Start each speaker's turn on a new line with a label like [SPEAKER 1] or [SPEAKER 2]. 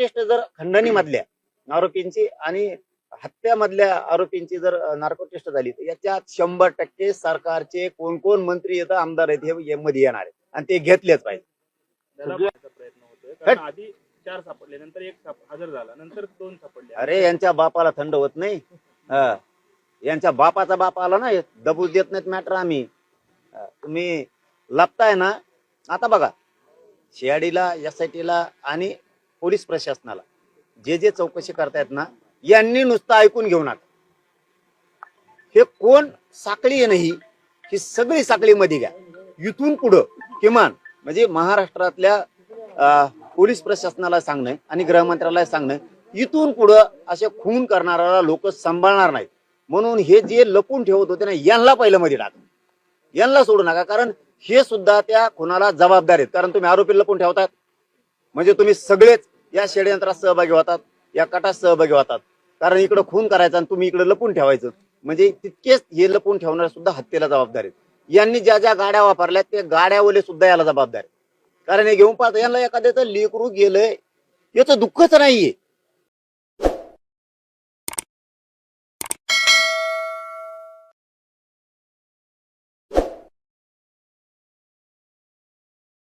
[SPEAKER 1] Taste जर खंडणी मधल्या आरोपींची आणि हत्यामधल्या आरोपींची जर नार्को टेस्ट झाली तर याच्यात शंभर टक्के सरकारचे कोण कोण मंत्री येतं आमदार आहेत हे मध्ये येणार आहेत. आणि ते घेतलेच पाहिजे.
[SPEAKER 2] प्रयत्न आधी चार सापडले नंतर एक हजर झाला नंतर दोन सापडले.
[SPEAKER 1] अरे यांच्या बापाला थंड होत नाही. हा. यांच्या बापाचा बाप आला ना दबू देत नाहीत मॅटर आम्ही. तुम्ही लपताय ना. आता बघा शिआडीला एस आय टीला आणि पोलीस प्रशासनाला. जे जे चौकशी करतायत ना यांनी नुसतं ऐकून घेऊ नका. हे कोण साखळी आहे नाही ही? सगळी साखळी मध्ये घ्या. इथून पुढं किमान म्हणजे महाराष्ट्रातल्या पोलीस प्रशासनाला सांगणं आणि गृहमंत्र्याला सांगणं इथून पुढं असे खून करणाऱ्याला लोक सांभाळणार नाहीत. म्हणून हे जे लपून ठेवत होते ना यांना पहिलं मध्ये टाका. यांना सोडू नका कारण हे सुद्धा त्या खुनाला जबाबदार आहेत. कारण तुम्ही आरोपी लपून ठेवतात म्हणजे तुम्ही सगळेच या षडयंत्रात सहभागी होतात या कटात सहभागी होतात. कारण इकडे खून करायचा आणि तुम्ही इकडे लपून ठेवायचं. म्हणजे तितकेच हे लपून ठेवणारे सुद्धा हत्येला जबाबदार आहेत. यांनी ज्या ज्या गाड्या वापरल्या त्या गाड्यावले सुद्धा याला जबाबदार आहेत. कारण हे घेऊन पाहता यांना एखाद्याचं लेकरू गेलंय याचं दुःखच नाहीये.